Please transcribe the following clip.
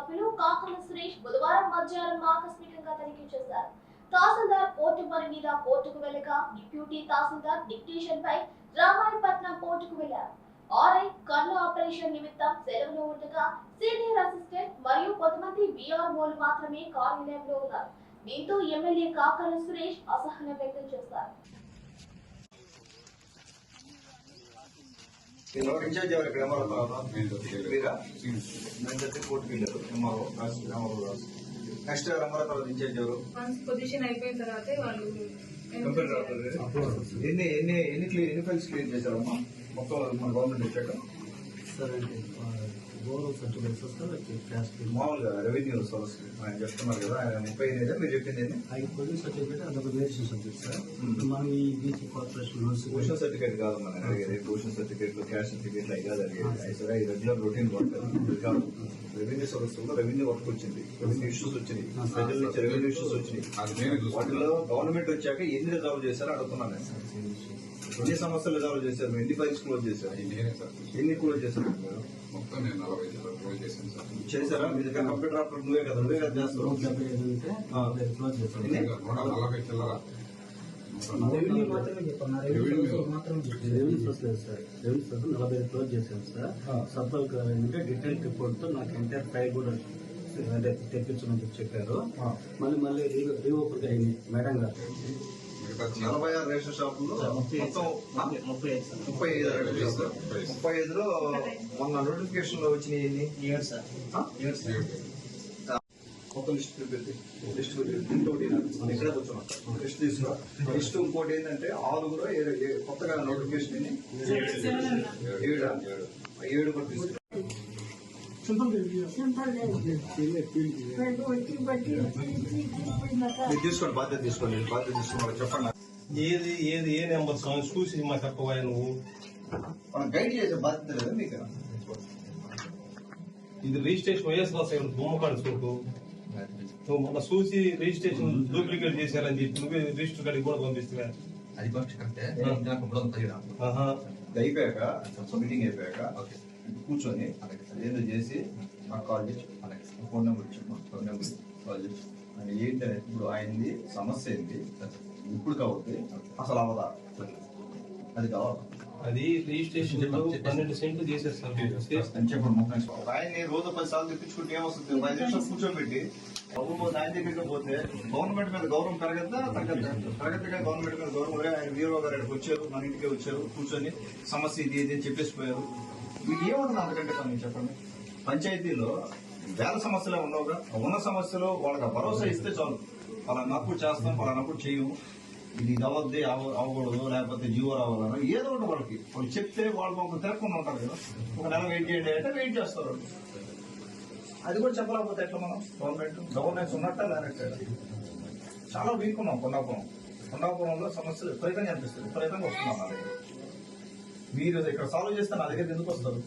సభ్యులు కాకల సురేష్ బుధవారం మధ్యాహ్నం ఆకస్మికంగా తనిఖీ చేశారు. తహసీల్దార్ కోర్టు పని మీద కోర్టుకు వెళ్ళగా డిప్యూటీ తహసీల్దార్ డిక్టేషన్ పై రామాయపట్నం కోర్టుకు వెళ్ళారు ఆర్ఐ కన్ను ఆపరేషన్ నిమిత్తం సెలవులో ఉండగా సీనియర్ అసిస్టెంట్ మరియు కొంతమంది బీఆర్ఓలు మాత్రమే కార్యాలయంలో ఉన్నారు. దీంతో ఎమ్మెల్యే కాకల సురేష్ అసహనం వ్యక్తం చేశారు మీరు ఇన్ఛార్జ్ ఎవరు ఇక్కడ ఎంఆర్ఓ మీరా? నేను చెప్పి కోర్టుకి వెళ్ళారు ఎంఆర్ఓ రాసి ఎంఆర్ఓ రాసి. నెక్స్ట్ ఎంఆర్ఓ తర్వాత ఇన్ఛార్జ్ ఎవరు? వన్స్ పొజిషన్ అయిపోయిన తర్వాతే వాళ్ళు ఎన్ని ఎన్ని ఎన్ని క్లియర్ ఎన్ని ఫైల్స్ క్లియర్ చేశారమ్మా? మొత్తం మన గవర్నమెంట్ వచ్చాక సార్ గౌరవ సర్టిఫికేట్స్ వస్తారు క్యాష్ మామూలుగా రెవెన్యూ సోర్స్ ఆయన చెప్తున్నారు కదా ఆయన ముప్పై ఎనిమిది మీరు చెప్పింది ఐదు పొజిషన్ సర్టిఫికేట్ అదొక వేరియేషన్ సబ్జెక్ట్ సార్. ఇప్పుడు మనం ఈ BC corporation loans tuition certificate కాదు మన అడిగేది. ట్యూషన్ సర్టిఫికేట్ క్యాష్ సర్టిఫికేట్ అవి కాదు అడిగేది. సరే రెగ్యులర్ రొటీన్ వర్క్ కాదు. రెవెన్యూ సోర్స్లో రెవెన్యూ వర్క్ వచ్చింది. రెవెన్యూ ఇష్యూస్ వచ్చినాయి. ప్రజల నుంచి రెవెన్యూ ఇష్యూస్ వచ్చినాయి. వాటిలో గవర్నమెంట్ వచ్చాక ఎన్ని రిజాల్వ్ చేశారో అడుగుతున్నాను నేను. ఎన్ని సమస్యలు రిజాల్వ్ చేశారు? ఎన్ని ఫైల్స్ క్లోజ్ చేశారు? నేనే సార్. ఎన్ని క్లోజ్ చేశారు? మొత్తం నేను నలభై చేశారా మీరు కంప్యూటర్ ఆపరేటర్ నువ్వే కదా నువ్వే కదా చేస్తావు క్లోజ్ రెవెన్యూ మాత్రమే చెప్పాను రెవెన్యూ మాత్రమే రెవెన్యూ సోర్స్ లేదు సార్ రెవెన్యూ సోర్స్ నలభై ఐదు క్లోజ్ చేశాను సార్ సబ్బల్ గారు ఏంటంటే డీటెయిల్ రిపోర్ట్తో నాకు ఎంటైర్ ఫైల్ కూడా అంటే తెప్పించమని చెప్పి చెప్పారు మళ్ళీ మళ్ళీ రీఓపెన్ అయింది మేడం గారు నలభై ఆరు రేషన్ షాపుల్లో మొత్తం? ముప్పై ఐదు సార్. ముప్పై ఐదు రేషన్ షాపులు. ముప్పై ఐదులో మొన్న నోటిఫికేషన్లో వచ్చినాయి మొత్తం లిస్ట్ లిస్ట్ ఇంకోటి కూర్చున్నాం లిస్ట్ తీసుకురా. లిస్ట్ ఇంకోటి ఏంటంటే ఆరుగురు కొత్తగా నోటిఫికేషన్ ఏడా? ఏడు కూడా తీసుకురా. తీసుకోండి బాధ్యత తీసుకోండి బాధ్యత తీసుకుని వాళ్ళకి చెప్పండి. ఏది ఏది ఏ నెంబర్ సాంగ్ చూసి మా చెప్పబోయా నువ్వు? మనం గైడ్ చేసే బాధ్యత లేదా మీకు? ఇది రిజిస్ట్రేషన్ వైఎస్ రాస్ బొమ్మ కాడు చూడు. నువ్వు మొన్న చూసి రిజిస్ట్రేషన్ డూప్లికేట్ చేశారని చెప్పి నువ్వే రిజిస్టర్ కాడికి కూడా పంపిస్తున్నా. అది పక్ష కరెక్టే? ఇంకా కుటుంబం తగిన ఆహా. ఇది అయిపోయాక మీటింగ్ అయిపోయాక కూర్చొని ఏదో చేసి నాకు కాల్ చేసి అలాగే ఫోన్ నెంబర్ ఇచ్చాము ఫోన్ నెంబర్ కాల్ చేసి ఆయన ఏంటంటే ఇప్పుడు ఆయనది సమస్య ఏంటి ఇప్పుడు కావద్దు అసలు అవదా అది కావాలి. అది రిజిస్ట్రేషన్ పన్నెండు సెంట్లు చేసేస్తారు ఆయన్ని రోజు పది సార్లు తెప్పించుకుంటే ఏమొస్తుంది? ఐదు నిమిషాలు కూర్చోబెట్టి బాబు ఆయన దగ్గరికి పోతే గవర్నమెంట్ మీద గౌరవం పెరగద్దా? తగ్గద్దా? పెరగద్దుగా గవర్నమెంట్ మీద గౌరవం. ఆయన వీరో గారు వచ్చారు మన ఇంటికి వచ్చారు కూర్చొని సమస్య ఇది ఇది అని చెప్పేసిపోయారు మీకు ఏమవుతుంది అంతకంటే పని చెప్పండి? పంచాయతీలో వేల సమస్యలే ఉండవుగా ఉన్న సమస్యలు వాళ్ళకి భరోసా ఇస్తే చాలు. పలానప్పుడు చేస్తాం పలానప్పుడు చేయము. ఇది అవద్ది అవ్వకూడదు లేకపోతే జీవో రావాలని ఏదో ఒకటి వాళ్ళకి. వాళ్ళు చెప్తే వాళ్ళు ఒక తిరగకుండా ఉంటారు కదా. ఒక నెల వెయిట్ చేయండి అంటే వెయిట్ చేస్తారు అది కూడా చెప్పలేకపోతే ఎట్లా మనం? గవర్నమెంట్ గవర్నెన్స్ ఉన్నట్ట లేనట్ట చాలా వీక్ ఉన్నాం కొండాపురం. కొండాపురంలో సమస్యలు విపరీతంగా అనిపిస్తుంది విపరీతంగా వస్తున్నాం నా దగ్గర మీరు ఇక్కడ సాల్వ్ చేస్తే నా దగ్గర ఎందుకు వస్తారు